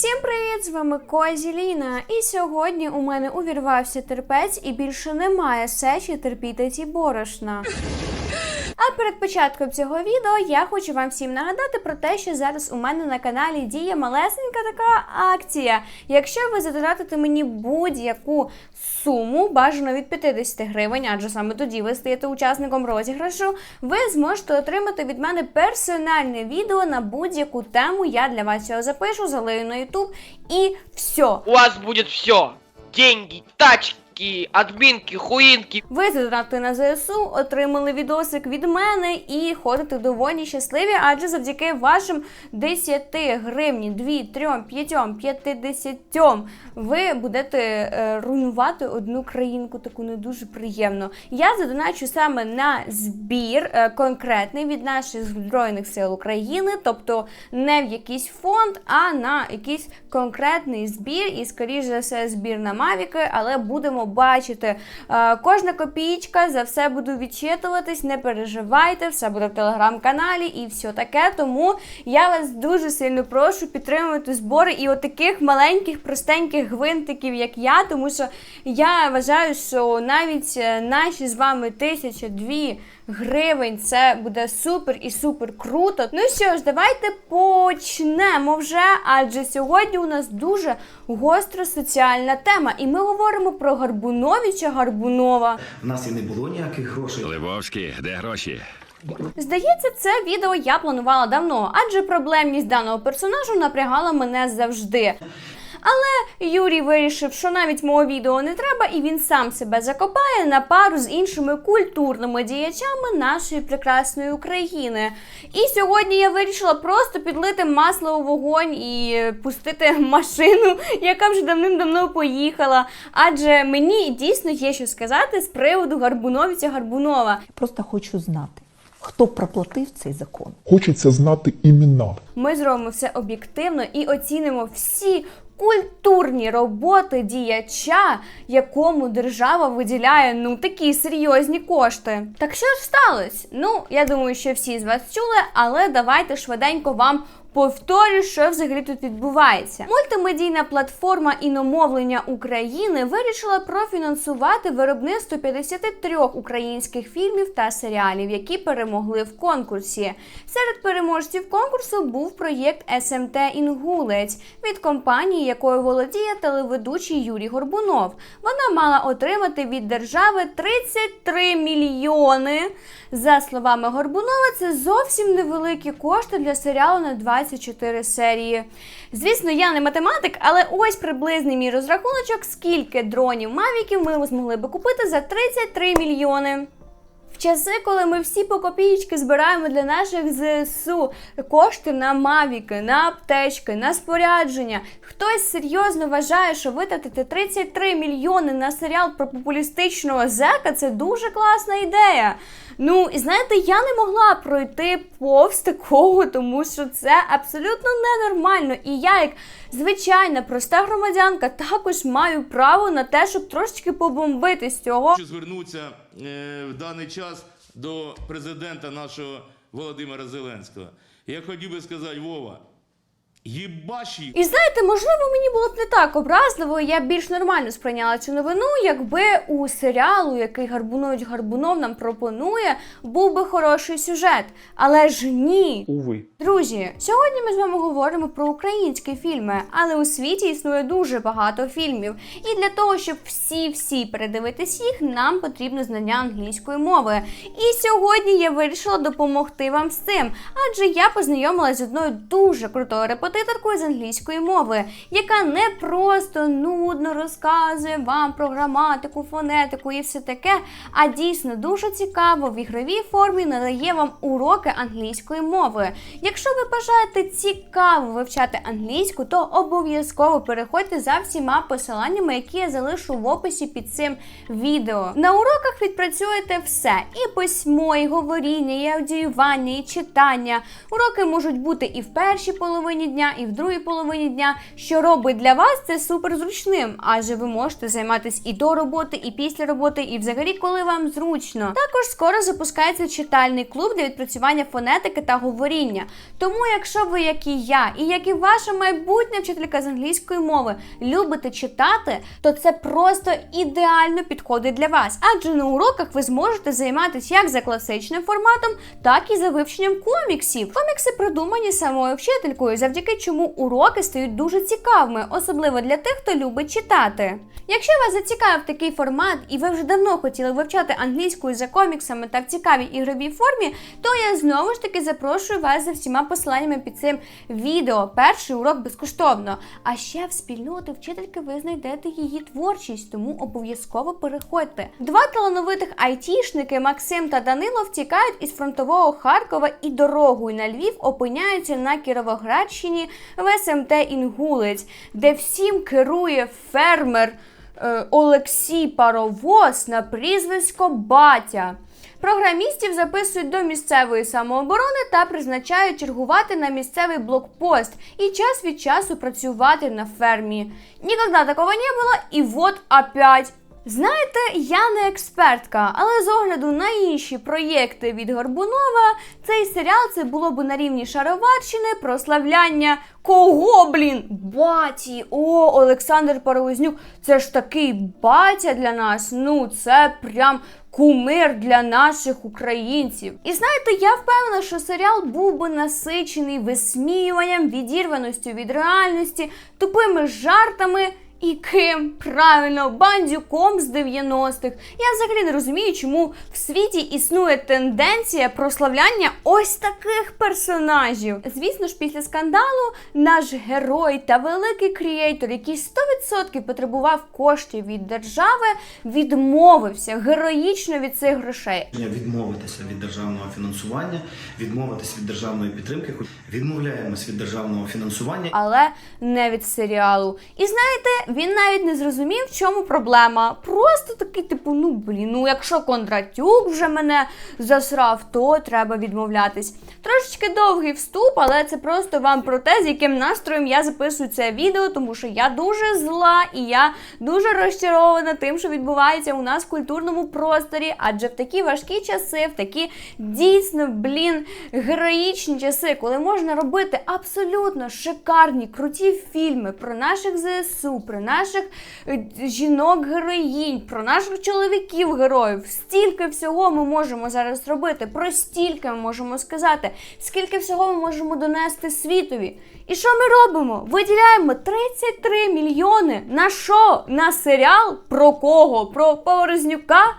Всім привіт! З вами Козі Ліна. І сьогодні у мене увірвався терпець і більше немає сечі терпіти ці борошна. Перед початком цього відео я хочу вам всім нагадати про те, що зараз у мене на каналі діє малесенька така акція. Якщо ви задонатите мені будь-яку суму, бажано від 50 гривень, адже саме тоді ви стаєте учасником розіграшу, ви зможете отримати від мене персональне відео на будь-яку тему. Я для вас його запишу, залию на YouTube і все. У вас будет все. Деньги, тачки, админки, хуинки. Ви задонатили на ЗСУ, отримали відосик від мене і ходите доволі щасливі, адже завдяки вашим 10 гривні, 2, 3, 5, 50 ви будете е, руйнувати одну країнку, таку не дуже приємно. Я задоначу саме на збір е, конкретний від наших Збройних сил України, тобто не в якийсь фонд, а на якийсь конкретний збір, і скоріш за все збір на Мавіки, але будемо бачити. Е, кожна копійка за все буду відчитуватись, не переживайте, все буде в телеграм-каналі і все таке. Тому я вас дуже сильно прошу підтримувати збори і отаких маленьких, простеньких гвинтиків, як я, тому що я вважаю, що навіть е, наші з вами тисяча дві гривень це буде супер і супер круто. Ну що ж, давайте почнемо вже, адже сьогодні у нас дуже гостра соціальна тема, і ми говоримо про Гарбуновича Гарбунова. В нас і не було ніяких грошей. Левовський, де гроші? Здається, це відео я планувала давно, адже проблемність даного персонажу напрягала мене завжди. Але Юрій вирішив, що навіть мого відео не треба, і він сам себе закопає на пару з іншими культурними діячами нашої прекрасної України. І сьогодні я вирішила просто підлити масло у вогонь і пустити машину, яка вже давним-давно поїхала. Адже мені дійсно є що сказати з приводу Гарбуновича Гарбунова. Просто хочу знати, хто проплатив цей закон. Хочеться знати імена. Ми зробимо все об'єктивно і оцінимо всі культурні роботи діяча, якому держава виділяє ну такі серйозні кошти. Так що ж сталося? Ну, я думаю, що всі з вас чули, але давайте швиденько вам. Повторю, що взагалі тут відбувається. Мультимедійна платформа іномовлення України вирішила профінансувати виробництво 53 українських фільмів та серіалів, які перемогли в конкурсі. Серед переможців конкурсу був проєкт СМТ Інгулець від компанії, якою володіє телеведучий Юрій Горбунов. Вона мала отримати від держави 33 мільйони. За словами Горбунова, це зовсім невеликі кошти для серіалу на 24 серії. Звісно, я не математик, але ось приблизний мій розрахуночок, скільки дронів Мавіків ми змогли би купити за 33 мільйони. В часи, коли ми всі по копієчки збираємо для наших ЗСУ кошти на мавіки, на аптечки, на спорядження, хтось серйозно вважає, що витратити 33 мільйони на серіал про популістичного зека це дуже класна ідея. Ну, і знаєте, я не могла пройти повз такого, тому що це абсолютно ненормально. І я, як звичайна проста громадянка, також маю право на те, щоб трошечки побомбити з цього. Хочу звернутися е, в даний час до президента нашого Володимира Зеленського. Я хотів би сказати, Вова, їбаші І знаєте, можливо, мені було б не так образливо, я б більш нормально сприйняла цю новину, якби у серіалу, який Гарбунович Гарбунов нам пропонує, був би хороший сюжет. Але ж ні. Уви. Друзі, сьогодні ми з вами говоримо про українські фільми, але у світі існує дуже багато фільмів. І для того, щоб всі-всі передивитись їх, нам потрібно знання англійської мови. І сьогодні я вирішила допомогти вам з цим, адже я познайомилася з одною дуже крутою репетиторкою з англійської мови, яка не просто нудно розказує вам про граматику, фонетику і все таке, а дійсно дуже цікаво в ігровій формі надає вам уроки англійської мови. Якщо ви бажаєте цікаво вивчати англійську, то обов'язково переходьте за всіма посиланнями, які я залишу в описі під цим відео. На уроках відпрацюєте все: і письмо, і говоріння, і аудіювання, і читання. Уроки можуть бути і в першій половині дня. Дня, і в другій половині дня, що робить для вас це супер зручним, адже ви можете займатися і до роботи, і після роботи, і взагалі, коли вам зручно. Також скоро запускається читальний клуб для відпрацювання фонетики та говоріння. Тому, якщо ви, як і я, і як і ваша майбутня вчителька з англійської мови, любите читати, то це просто ідеально підходить для вас. Адже на уроках ви зможете займатися як за класичним форматом, так і за вивченням коміксів. Комікси придумані самою вчителькою, завдяки чому уроки стають дуже цікавими, особливо для тих, хто любить читати. Якщо вас зацікавив такий формат, і ви вже давно хотіли вивчати англійською за коміксами та в цікавій ігровій формі, то я знову ж таки запрошую вас за всіма посиланнями під цим відео. Перший урок безкоштовно. А ще в спільноти вчительки ви знайдете її творчість, тому обов'язково переходьте. Два талановитих айтішники Максим та Данило втікають із фронтового Харкова і дорогою на Львів опиняються на Кіровоградщині в СМТ Інгулець, де всім керує фермер е, Олексій Паровоз на прізвисько Батя. Програмістів записують до місцевої самооборони та призначають чергувати на місцевий блокпост і час від часу працювати на фермі. Ніколи такого не було, і вот опять. Знаєте, я не експертка, але з огляду на інші проєкти від Горбунова, цей серіал це було б на рівні Шароварщини прославляння кого, блін? Баті! О, Олександр Паровознюк, це ж такий батя для нас. Ну, це прям кумир для наших українців. І знаєте, я впевнена, що серіал був би насичений висміюванням, відірваністю від реальності, тупими жартами. І ким правильно бандюком з 90-х. Я взагалі не розумію, чому в світі існує тенденція прославляння ось таких персонажів. Звісно ж, після скандалу наш герой та великий крієйтор, який 100% потребував коштів від держави, відмовився героїчно від цих грошей. Відмовитися від державного фінансування, відмовитися від державної підтримки. Відмовляємось від державного фінансування. але не від серіалу. І знаєте, він навіть не зрозумів, в чому проблема. Просто такий, типу, ну блін, ну якщо Кондратюк вже мене засрав, то треба відмовлятись. Трошечки довгий вступ, але це просто вам про те, з яким настроєм я записую це відео, тому що я дуже зла і я дуже розчарована тим, що відбувається у нас в культурному просторі. Адже в такі важкі часи, в такі дійсно, блін, героїчні часи, коли можна робити абсолютно шикарні, круті фільми про наших ЗСУ, про наших е, жінок-героїнь, про наших чоловіків-героїв. Стільки всього ми можемо зараз робити, про стільки ми можемо сказати, скільки всього ми можемо донести світові. І що ми робимо? Виділяємо 33 мільйони на що? На серіал? Про кого? Про Поворознюка?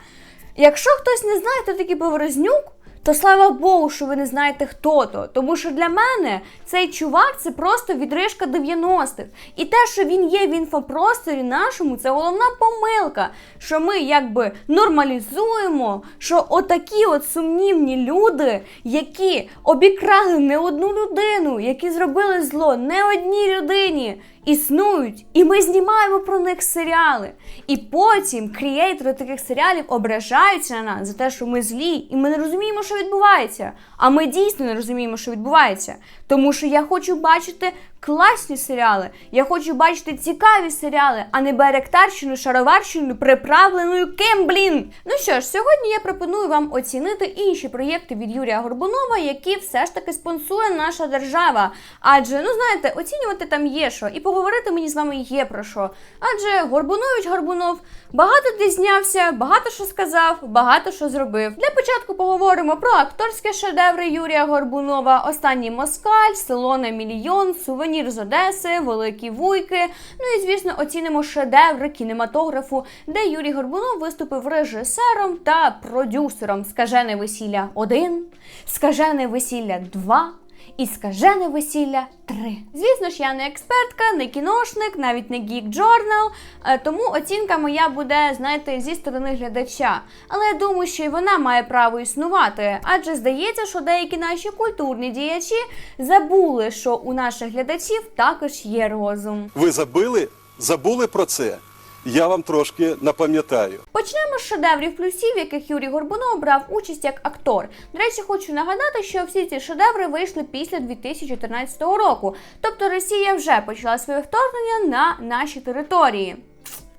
Якщо хтось не знає, то такий Поворознюк, то слава Богу, що ви не знаєте хто то. Тому що для мене цей чувак це просто відрижка 90-х. І те, що він є в інфопросторі нашому, це головна помилка. Що ми якби нормалізуємо, що отакі от сумнівні люди, які обікрали не одну людину, які зробили зло не одній людині. Існують, і ми знімаємо про них серіали. І потім креатори таких серіалів ображаються на нас за те, що ми злі, і ми не розуміємо, що відбувається. А ми дійсно не розуміємо, що відбувається. Тому що я хочу бачити класні серіали. Я хочу бачити цікаві серіали, а не байректарщину, шароварщину, приправленою ким, блін. Ну що ж, сьогодні я пропоную вам оцінити інші проєкти від Юрія Горбунова, які все ж таки спонсує наша держава. Адже, ну знаєте, оцінювати там є що, і поговорити мені з вами є про що. Адже Горбунович Горбунов багато де знявся, багато що сказав, багато що зробив. Для початку поговоримо про акторські шедеври Юрія Горбунова, останній москаль, село на мільйон, сувенір з Одеси, великі вуйки. Ну і звісно, оцінимо шедеври кінематографу, де Юрій Горбунов виступив режисером та продюсером Скажене весілля 1, Скажене весілля 2 і скажене весілля 3. Звісно ж, я не експертка, не кіношник, навіть не гік джорнал, е, тому оцінка моя буде, знаєте, зі сторони глядача. Але я думаю, що і вона має право існувати, адже здається, що деякі наші культурні діячі забули, що у наших глядачів також є розум. Ви забили, забули про це. Я вам трошки напам'ятаю. Почнемо з шедеврів плюсів, яких Юрій Горбунов брав участь як актор. До речі, хочу нагадати, що всі ці шедеври вийшли після 2014 року. Тобто Росія вже почала своє вторгнення на наші території.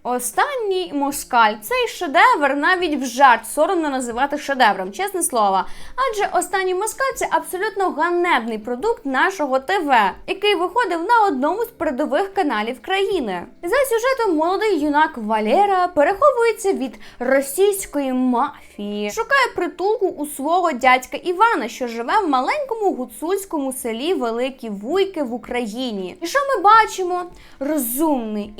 Останній москаль цей шедевр навіть в жарт соромно називати шедевром, чесне слово. Адже останній москаль це абсолютно ганебний продукт нашого ТВ, який виходив на одному з передових каналів країни. За сюжетом молодий юнак Валера переховується від російської мафії, шукає притулку у свого дядька Івана, що живе в маленькому гуцульському селі Великі Вуйки в Україні. І що ми бачимо? Розумний,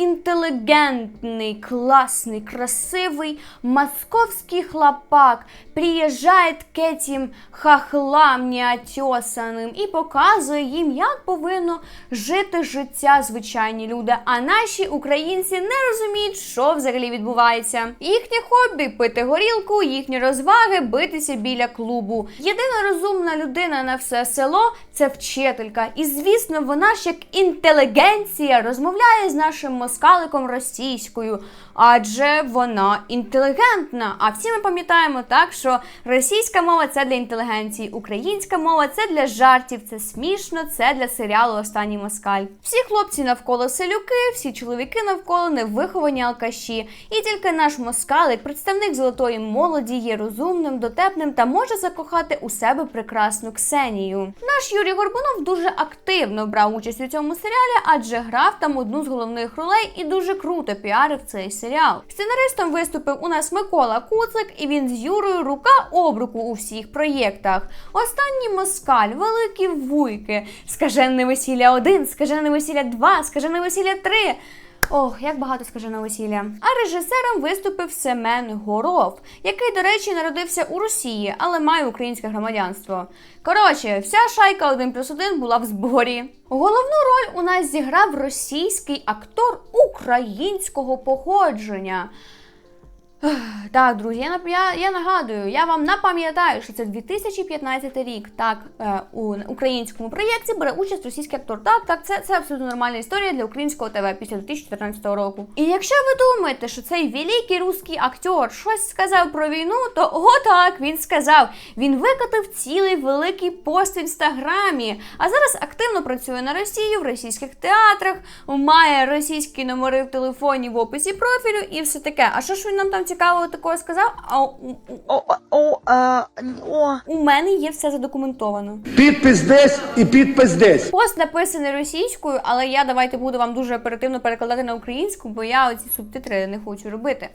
интеллигентный, классный, красивый московский хлопак приїжджає к этим хахлам неотесаним і показує їм, як повинно жити життя звичайні люди. А наші українці не розуміють, що взагалі відбувається. Їхнє хобі пити горілку, їхні розваги битися біля клубу. Єдина розумна людина на все село це вчителька. І звісно, вона ж як інтелігенція розмовляє з нашим москаликом російською, адже вона інтелігентна. А всі ми пам'ятаємо так, що російська мова це для інтелігенції, українська мова це для жартів, це смішно, це для серіалу Останній москаль. Всі хлопці навколо селюки, всі чоловіки навколо невиховані алкаші. І тільки наш москалик, представник золотої молоді, є розумним, дотепним та може закохати у себе прекрасну Ксенію. Наш Юрій Горбунов дуже активно брав участь у цьому серіалі, адже грав там одну з головних ролей і дуже круто піарив цей серіал. Сценаристом виступив у нас Микола Куцик, і він з Юрою рука об руку у всіх проєктах. Останній москаль, великі вуйки, скажене весілля 1, скажене весілля 2, скажене весілля 3. Ох, як багато скажене весілля. А режисером виступив Семен Горов, який, до речі, народився у Росії, але має українське громадянство. Коротше, вся шайка 1 плюс 1 була в зборі. Головну роль у нас зіграв російський актор українського походження. Так, друзі, я, я, я нагадую, я вам напам'ятаю, що це 2015 рік. Так, е, у українському проєкті бере участь російський актор. Так, так, це, це абсолютно нормальна історія для українського ТВ після 2014 року. І якщо ви думаєте, що цей великий русський актор щось сказав про війну, то о так, він сказав. Він викотив цілий великий пост в інстаграмі, а зараз активно працює на Росію в російських театрах, має російські номери в телефоні в описі профілю і все таке. А що ж він нам там цікавого такого сказав? А у, у, у мене є все задокументовано. Підпис десь і підпис десь. Пост написаний російською, але я давайте буду вам дуже оперативно перекладати на українську, бо я оці субтитри не хочу робити.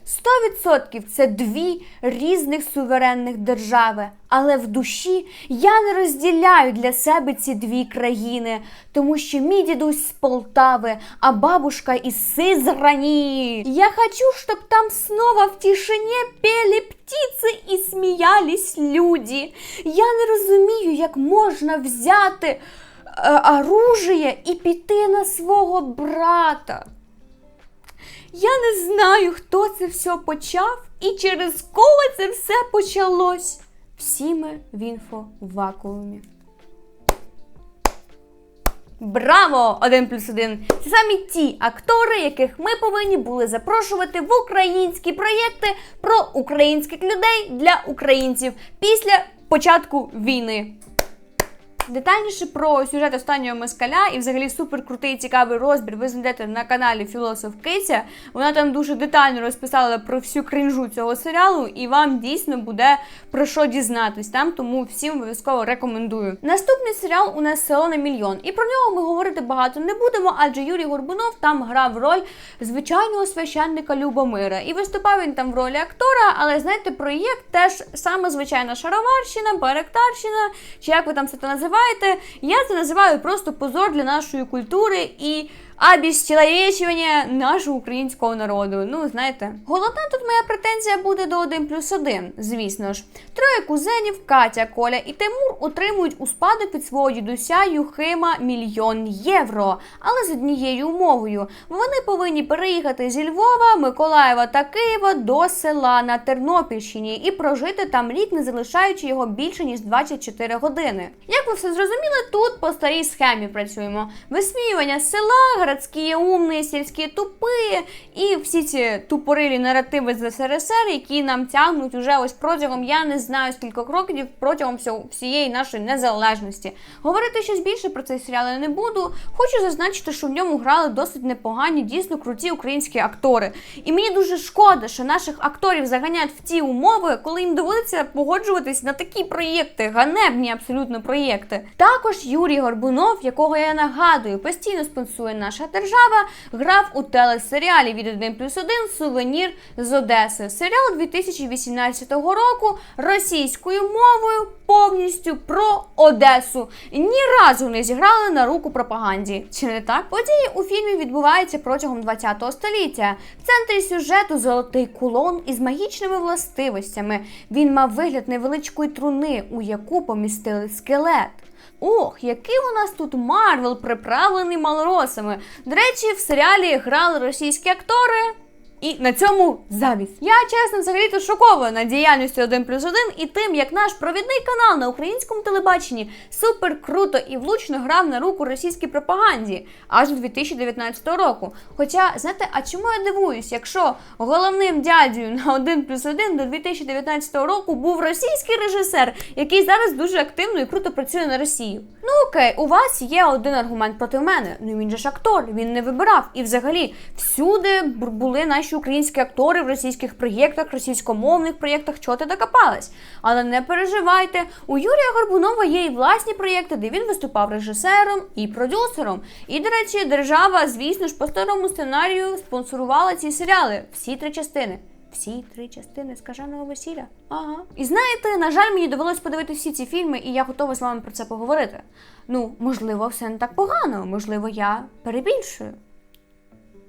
100% це дві різних суверенних держави. Але в душі я не розділяю для себе ці дві країни, тому що мій дідусь з Полтави, а бабушка із Сызрани. Я хочу, щоб там снова в тишине пели птиці і сміялись люди. Я не розумію, як можна взяти е, оружие і піти на свого брата. Я не знаю, хто це все почав і через кого це все почалось. Всі ми в інфовакуумі. Браво! Один плюс один. Це самі ті актори, яких ми повинні були запрошувати в українські проєкти про українських людей для українців після початку війни. Детальніше про сюжет останнього москаля і взагалі супер крутий цікавий розбір ви знайдете на каналі Філософ Киця. Вона там дуже детально розписала про всю кринжу цього серіалу, і вам дійсно буде про що дізнатись там, тому всім обов'язково рекомендую. Наступний серіал у нас село на мільйон, і про нього ми говорити багато не будемо, адже Юрій Горбунов там грав роль звичайного священника Любомира. І виступав він там в ролі актора, але знаєте, проєкт теж саме звичайна шароварщина, баректарщина, чи як ви там це то називаєте. Я це називаю просто позор для нашої культури і обіщеловечування нашого українського народу. Ну, знаєте, головна тут моя претензія буде до 1 плюс 1, звісно ж. Троє кузенів Катя, Коля і Тимур отримують у спадок від свого дідуся Юхима мільйон євро, але з однією умовою. Вони повинні переїхати зі Львова, Миколаєва та Києва до села на Тернопільщині і прожити там рік, не залишаючи його більше ніж 24 години. Як ви все зрозуміли, тут по старій схемі працюємо: висміювання села, городські умні, сільські тупі і всі ці тупорилі наративи з СРСР, які нам тягнуть уже ось протягом я не знаю скільки років протягом всієї нашої незалежності. Говорити щось більше про цей серіал я не буду. Хочу зазначити, що в ньому грали досить непогані, дійсно круті українські актори. І мені дуже шкода, що наших акторів заганяють в ті умови, коли їм доводиться погоджуватись на такі проєкти, ганебні абсолютно проєкти. Також Юрій Горбунов, якого я нагадую, постійно спонсує наша держава, грав у телесеріалі від 1 плюс 1 Сувенір з Одеси. Серіал 2018 року російською мовою повністю про Одесу. Ні разу не зіграли на руку пропаганді. Чи не так? Події у фільмі відбуваються протягом 20 століття. В центрі сюжету золотий кулон із магічними властивостями. Він мав вигляд невеличкої труни, у яку помістили скелет. Ох, який у нас тут Марвел приправлений малоросами. До речі, в серіалі грали російські актори. І на цьому завіс. Я чесно взагалі то шокована діяльністю 1 плюс 1 і тим, як наш провідний канал на українському телебаченні супер круто і влучно грав на руку російській пропаганді аж до 2019 року. Хоча, знаєте, а чому я дивуюсь, якщо головним дядею на 1 плюс 1 до 2019 року був російський режисер, який зараз дуже активно і круто працює на Росію. Ну окей, у вас є один аргумент проти мене. Ну він же ж актор, він не вибирав. І взагалі всюди були наші українські актори в російських проєктах, російськомовних проєктах, чого ти докопалась. Але не переживайте, у Юрія Горбунова є і власні проєкти, де він виступав режисером і продюсером. І, до речі, держава, звісно ж, по старому сценарію спонсорувала ці серіали, всі три частини. Всі три частини скаженого весілля. Ага. І знаєте, на жаль, мені довелось подивитися всі ці фільми, і я готова з вами про це поговорити. Ну, можливо, все не так погано, можливо, я перебільшую.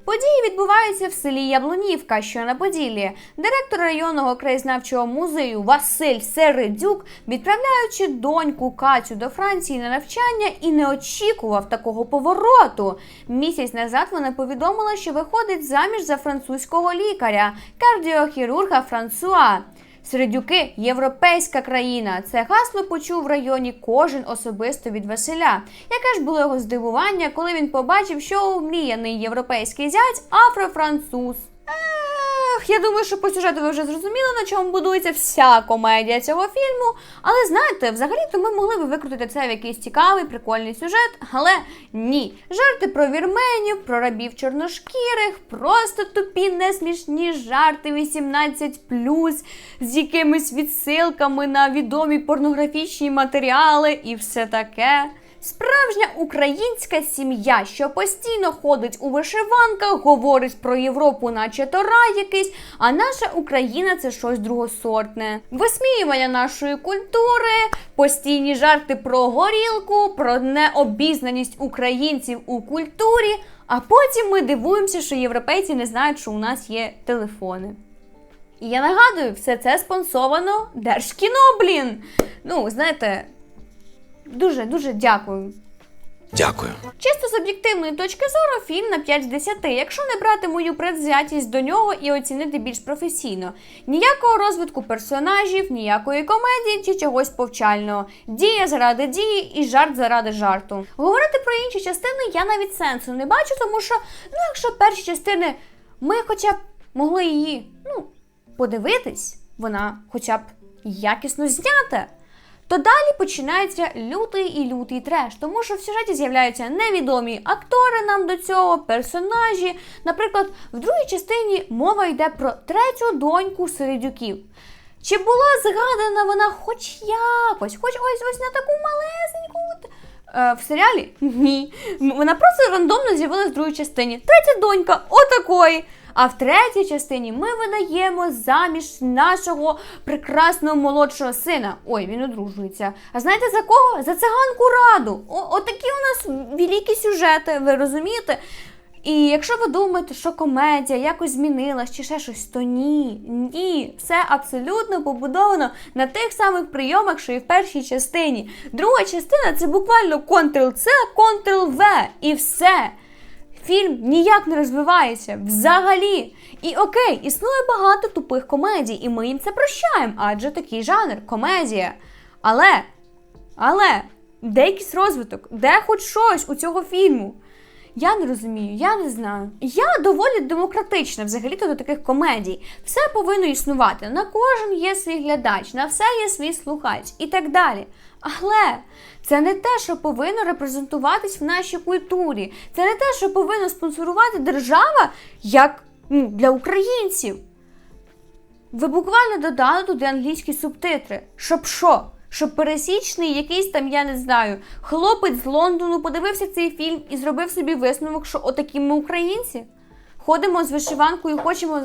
Події відбуваються в селі Яблунівка, що на Поділлі. Директор районного краєзнавчого музею Василь Середюк, відправляючи доньку Катю до Франції на навчання, і не очікував такого повороту. Місяць назад вона повідомила, що виходить заміж за французького лікаря, кардіохірурга Франсуа. Середюки європейська країна. Це гасло почув в районі кожен особисто від Василя. Яке ж було його здивування, коли він побачив, що умріяний європейський зять афрофранцуз. Ех, я думаю, що по сюжету ви вже зрозуміли, на чому будується вся комедія цього фільму. Але знаєте, взагалі-то ми могли би викрутити це в якийсь цікавий, прикольний сюжет, але ні. Жарти про вірменів, про рабів чорношкірих, просто тупі, несмішні жарти 18+, з якимись відсилками на відомі порнографічні матеріали і все таке. Справжня українська сім'я, що постійно ходить у вишиванках, говорить про Європу, наче то рай якийсь, а наша Україна це щось другосортне. Висміювання нашої культури, постійні жарти про горілку, про необізнаність українців у культурі. А потім ми дивуємося, що європейці не знають, що у нас є телефони. І я нагадую, все це спонсовано Держкіно, блін. Ну, знаєте, дуже дуже дякую. Дякую. Чисто з об'єктивної точки зору, фільм на 5 з 10, якщо не брати мою предвзятість до нього і оцінити більш професійно. Ніякого розвитку персонажів, ніякої комедії чи чогось повчального. Дія заради дії і жарт заради жарту. Говорити про інші частини я навіть сенсу не бачу, тому що, ну, якщо перші частини ми хоча б могли її, ну, подивитись, вона хоча б якісно знята. То далі починається лютий і лютий треш, тому що в сюжеті з'являються невідомі актори нам до цього, персонажі. Наприклад, в другій частині мова йде про третю доньку Середюків. Чи була згадана вона хоч якось, хоч ось ось на таку малесеньку? Е, в серіалі? Ні. Вона просто рандомно з'явилась в другій частині. Третя донька, отакої. А в третій частині ми видаємо заміж нашого прекрасного молодшого сина. Ой, він одружується. А знаєте за кого? За циганку раду. О, отакі у нас великі сюжети, ви розумієте? І якщо ви думаєте, що комедія якось змінилась чи ще щось, то ні, ні, все абсолютно побудовано на тих самих прийомах, що і в першій частині. Друга частина це буквально Ctrl-C, Ctrl-V і все. Фільм ніяк не розвивається взагалі. І окей, існує багато тупих комедій, і ми їм це прощаємо, адже такий жанр комедія. Але, але, де якийсь розвиток, де хоч щось у цього фільму? Я не розумію, я не знаю. Я доволі демократична взагалі-то до таких комедій. Все повинно існувати. На кожен є свій глядач, на все є свій слухач і так далі. Але це не те, що повинно репрезентуватись в нашій культурі. Це не те, що повинно спонсорувати держава як ну, для українців. Ви буквально додали туди англійські субтитри. Щоб що? Щоб пересічний якийсь там, я не знаю, хлопець з Лондону подивився цей фільм і зробив собі висновок, що отакі ми українці. Ходимо з вишиванкою, хочемо.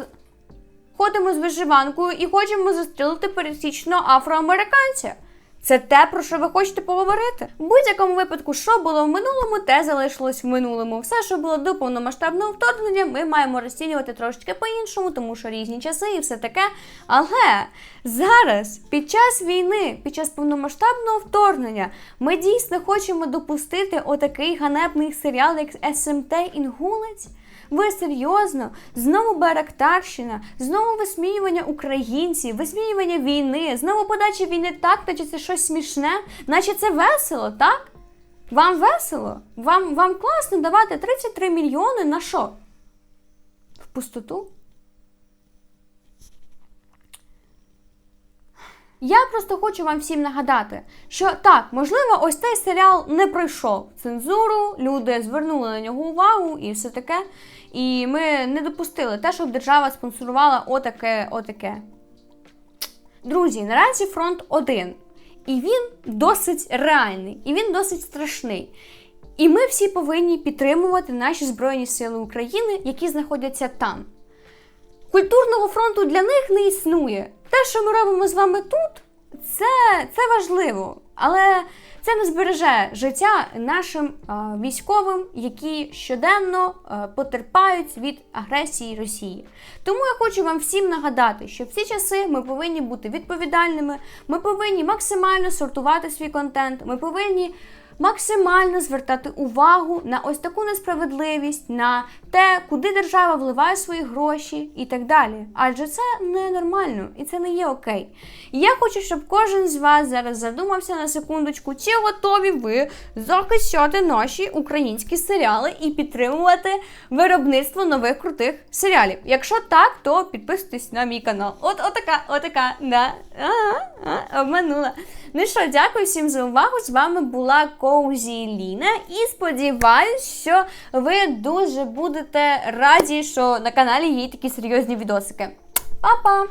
Ходимо з вишиванкою і хочемо застрілити пересічного афроамериканця. Це те, про що ви хочете поговорити. В будь-якому випадку, що було в минулому, те залишилось в минулому. Все, що було до повномасштабного вторгнення, ми маємо розцінювати трошечки по-іншому, тому що різні часи і все таке. Але зараз, під час війни, під час повномасштабного вторгнення, ми дійсно хочемо допустити отакий ганебний серіал, як СМТ Інгулець. Ви серйозно? Знову Барактарщина, знову висміювання українців, висміювання війни, знову подача війни так, наче це щось смішне, наче це весело, так? Вам весело? Вам, вам класно давати 33 мільйони на що? В пустоту? Я просто хочу вам всім нагадати, що так, можливо, ось цей серіал не пройшов цензуру, люди звернули на нього увагу і все таке. І ми не допустили те, щоб держава спонсорувала отаке, отаке. Друзі, наразі фронт один. І він досить реальний, і він досить страшний. І ми всі повинні підтримувати наші Збройні Сили України, які знаходяться там. Культурного фронту для них не існує. Те, що ми робимо з вами тут, це, це важливо, але це не збереже життя нашим а, військовим, які щоденно а, потерпають від агресії Росії. Тому я хочу вам всім нагадати, що в ці часи ми повинні бути відповідальними, ми повинні максимально сортувати свій контент, ми повинні максимально звертати увагу на ось таку несправедливість, на те, куди держава вливає свої гроші і так далі. Адже це ненормально і це не є окей. Я хочу, щоб кожен з вас зараз задумався на секундочку, чи готові ви захищати наші українські серіали і підтримувати виробництво нових крутих серіалів. Якщо так, то підписуйтесь на мій канал. От отака, отака, да. Ага, а, обманула. Ну що, дякую всім за увагу. З вами була Коузі Ліна. І сподіваюсь, що ви дуже будете раді, що на каналі є такі серйозні відосики. Па-па!